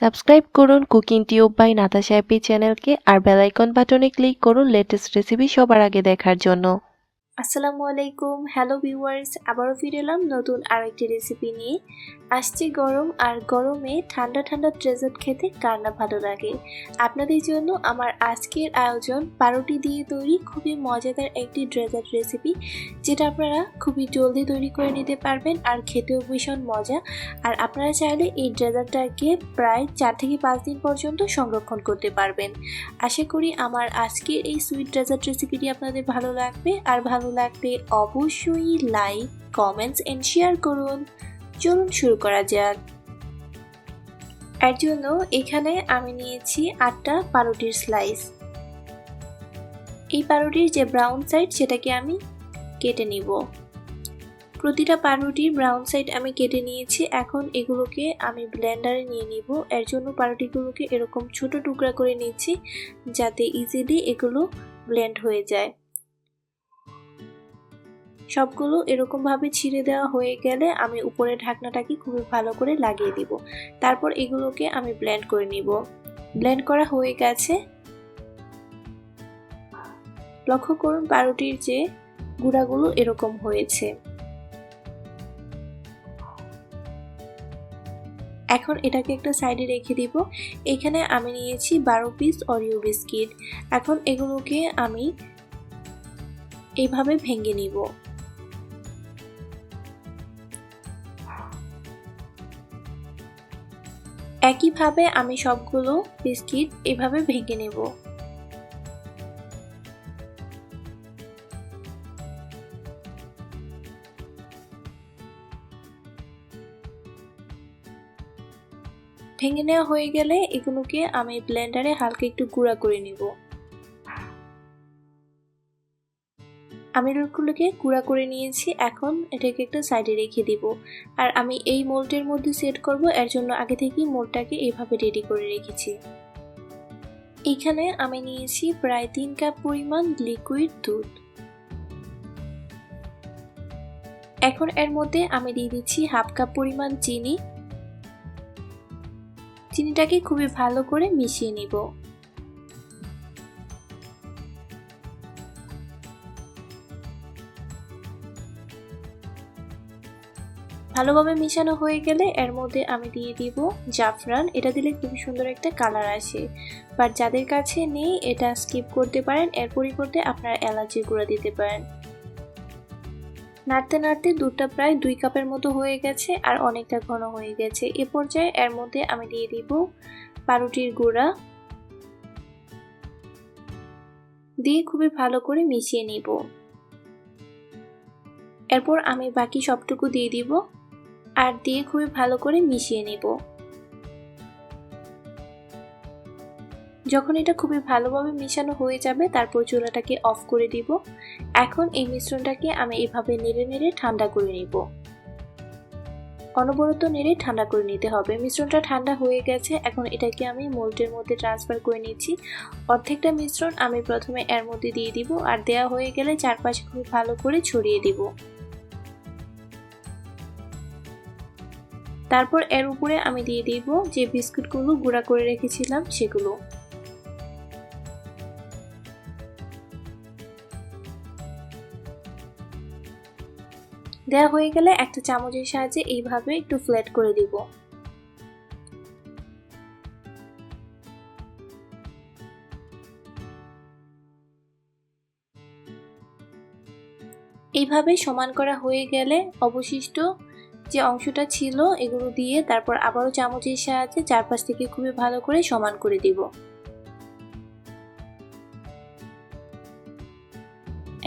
Subscribe করুন cooking tube by Natasha happy চ্যানেলকে আর বেলাইকন বাটনে ক্লিক করুন লেটেস্ট রেসিপি সবার আগে দেখার জন্য। আসসালামু আলাইকুম। হ্যালো ভিউয়ার্স আবারও ফিরে এলাম নতুন আরেকটি রেসিপি নিয়ে। আসছে গরম আর গরমে ঠান্ডা ঠান্ডা ডেজার্ট খেতে কার না ভালো লাগে? আপনাদের জন্য আমার আজকের আয়োজন পাউরুটি দিয়ে তৈরি খুবই মজাদার একটি ডেজার্ট রেসিপি যেটা আপনারা খুবই জলদি তৈরি করে নিতে পারবেন আর খেতেও ভীষণ মজা। আর আপনারা চাইলে এই ডেজার্টটাকে প্রায় চার থেকে পাঁচ দিন পর্যন্ত সংরক্ষণ করতে পারবেন। আশা করি আমার আজকের এই সুইট ডেজার্ট রেসিপিটি আপনাদের ভালো লাগবে আর ভালো লাগলে অবশ্যই লাইক কমেন্টস এন্ড শেয়ার করুন। চলুন শুরু করা যাক। এর জন্য এখানে আমি নিয়েছি আটটা পাউরুটির স্লাইস এই পাউরুটির যে ব্রাউন সাইড সেটাকে আমি কেটে নিব। প্রতিটা পাউরুটির ব্রাউন সাইড আমি কেটে নিয়েছি। এখন এগুলোকে আমি ব্লেন্ডারে নিয়ে নিব। এর জন্য পাউরুটিগুলোকে এরকম ছোট টুকরা করে নিচ্ছি যাতে ইজিলি এগুলো ব্লেন্ড হয়ে যায়। সবগুলো এরকমভাবে ছিঁড়ে দেওয়া হয়ে গেলে আমি উপরে ঢাকনাটাকে খুবই ভালো করে লাগিয়ে দিব। তারপর এগুলোকে আমি ব্লেন্ড করে নিব। ব্লেন্ড করা হয়ে গেছে। লক্ষ্য করুন পাউরুটির যে গুঁড়াগুলো এরকম হয়েছে। এখন এটাকে একটা সাইডে রেখে দিব। এখানে আমি নিয়েছি বারো পিস অরিও বিস্কিট এখন এগুলোকে আমি এইভাবে ভেঙে নিব। একইভাবে আমি সবগুলো বিস্কিট এভাবে ভেঙে নেব। ভেঙে নেওয়া হয়ে গেলে এগুলোকে আমি ব্লেন্ডারে হালকা একটু গুঁড়া করে নিব। আমি রুটগুলোকে গুঁড়া করে নিয়েছি, এখন এটাকে একটা সাইডে রেখে দিব। আর আমি এই মোল্ডের মধ্যে সেট করব, এর জন্য আগে থেকেই মোল্ডটাকে এভাবে রেডি করে রেখেছি। এখানে আমি নিয়েছি প্রায় তিন কাপ পরিমাণ লিকুইড দুধ। এখন এর মধ্যে আমি দিয়ে দিচ্ছি হাফ কাপ পরিমাণ চিনি। চিনিটাকে খুবই ভালো করে মিশিয়ে নিব। ভালোভাবে মিশানো হয়ে গেলে এর মধ্যে আমি দিয়ে দিব জাফরান। এটা দিলে খুবই সুন্দর একটা কালার আসে। বাট যাদের কাছে নেই, এটা স্কিপ করতে পারেন। এর পরিবর্তে আপনারা এলাচির গুঁড়া দিতে পারেন। নাড়তে নাড়তে দুধটা প্রায় দুই কাপের মতো হয়ে গেছে আর অনেকটা ঘন হয়ে গেছে। এ পর্যায়ে এর মধ্যে আমি দিয়ে দিব পাউরুটির গুঁড়া। দিয়ে খুবই ভালো করে মিশিয়ে নিব। এরপর আমি বাকি সবটুকু দিয়ে দিব। আর দিয়ে খুবই ভালো করে মিশিয়ে নেব। যখন এটা খুবই ভালোভাবে মিশানো হয়ে যাবে, তারপর চুলাটাকে অফ করে দিব। এখন এই মিশ্রণটাকে আমি এভাবে নেড়ে নেড়ে ঠান্ডা করে নিব। অনবরত নেড়ে ঠান্ডা করে নিতে হবে। মিশ্রণটা ঠান্ডা হয়ে গেছে, এখন এটাকে আমি মোল্ডের মধ্যে ট্রান্সফার করে নিচ্ছি। অর্ধেকটা মিশ্রণ আমি প্রথমে এর মধ্যে দিয়ে দিব, আর দেওয়া হয়ে গেলে চারপাশে খুব ভালো করে ছড়িয়ে দিব। তারপর এর উপরে আমি দিয়ে দিব যে বিস্কুটগুলো গুঁড়া করে রেখেছিলাম সেগুলো। দেওয়া হয়ে গেলে একটা চামচের সাহায্যে এইভাবে একটু ফ্ল্যাট করে দিব। এইভাবে সমান করা হয়ে গেলে অবশিষ্ট যে অংশটা ছিল, এগুলো দিয়ে তারপর আবারও চামচের সাহায্যে চারপাশ থেকে খুবই ভালো করে সমান করে দিব।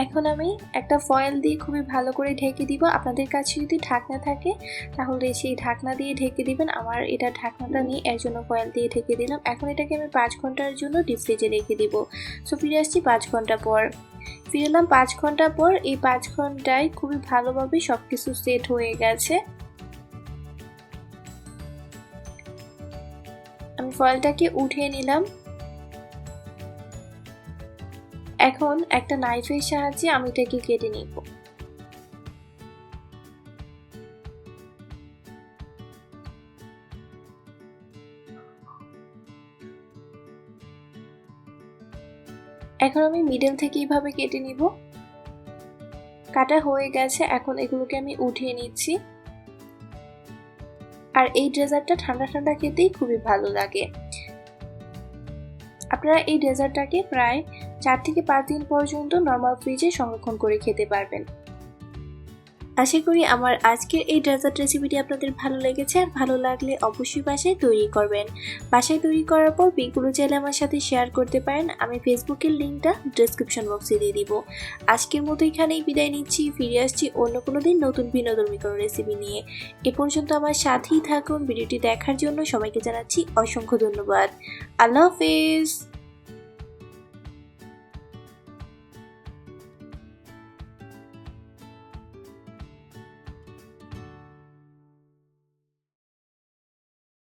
এখন আমি একটা ফয়েল দিয়ে খুবই ভালো করে ঢেকে দিব। আপনাদের কাছে যদি ঢাকনা থাকে, তাহলে সেই ঢাকনা দিয়ে ঢেকে দিবেন। আমার এটা ঢাকনাটা নিয়ে এর জন্য ফয়েল দিয়ে ঢেকে দিলাম। এখন এটাকে আমি পাঁচ ঘণ্টার জন্য ডিপ ফ্রিজে রেখে দিব। সো ফিরে আসছি পাঁচ ঘণ্টা পর। ফিরে এলাম পাঁচ ঘণ্টা পর। এই পাঁচ ঘন্টায় খুবই ভালোভাবে সব কিছু সেট হয়ে গেছে। আমি ফলটাকে উঠিয়ে নিলাম। এখন একটা নাইফের সাহায্যে আমি এটাকে কেটে নিব। এখন আমি মিডল থেকে এইভাবে কেটে নিব। কাটা হয়ে গেছে, এখন এগুলোকে আমি উঠিয়ে নিচ্ছি। আর এই ডেজার্টটা ঠান্ডা ঠান্ডা খেতেই খুবই ভালো লাগে। আপনারা এই ডেজার্টটাকে প্রায় চার থেকে পাঁচ দিন পর্যন্ত নর্মাল ফ্রিজে সংরক্ষণ করে খেতে পারবেন। আশা করি আমার আজকের এই ডেজার্ট রেসিপিটি আপনাদের ভালো লেগেছে। আর ভালো লাগলে অবশ্যই বাসায় তৈরি করবেন। বাসায় তৈরি করার পর পিকগুলো চাইলে আমার সাথে শেয়ার করতে পারেন। আমি ফেসবুকের লিঙ্কটা ডিসক্রিপশন বক্সে দিয়ে দিব। আজকের মতো এখানেই বিদায় নিচ্ছি। ফিরে আসছি অন্য কোনো দিন নতুন বিনোদনমী কোনো রেসিপি নিয়ে। এ পর্যন্ত আমার সাথেই থাকুন। ভিডিওটি দেখার জন্য সবাইকে জানাচ্ছি অসংখ্য ধন্যবাদ। আল্লাহ হাফেজ।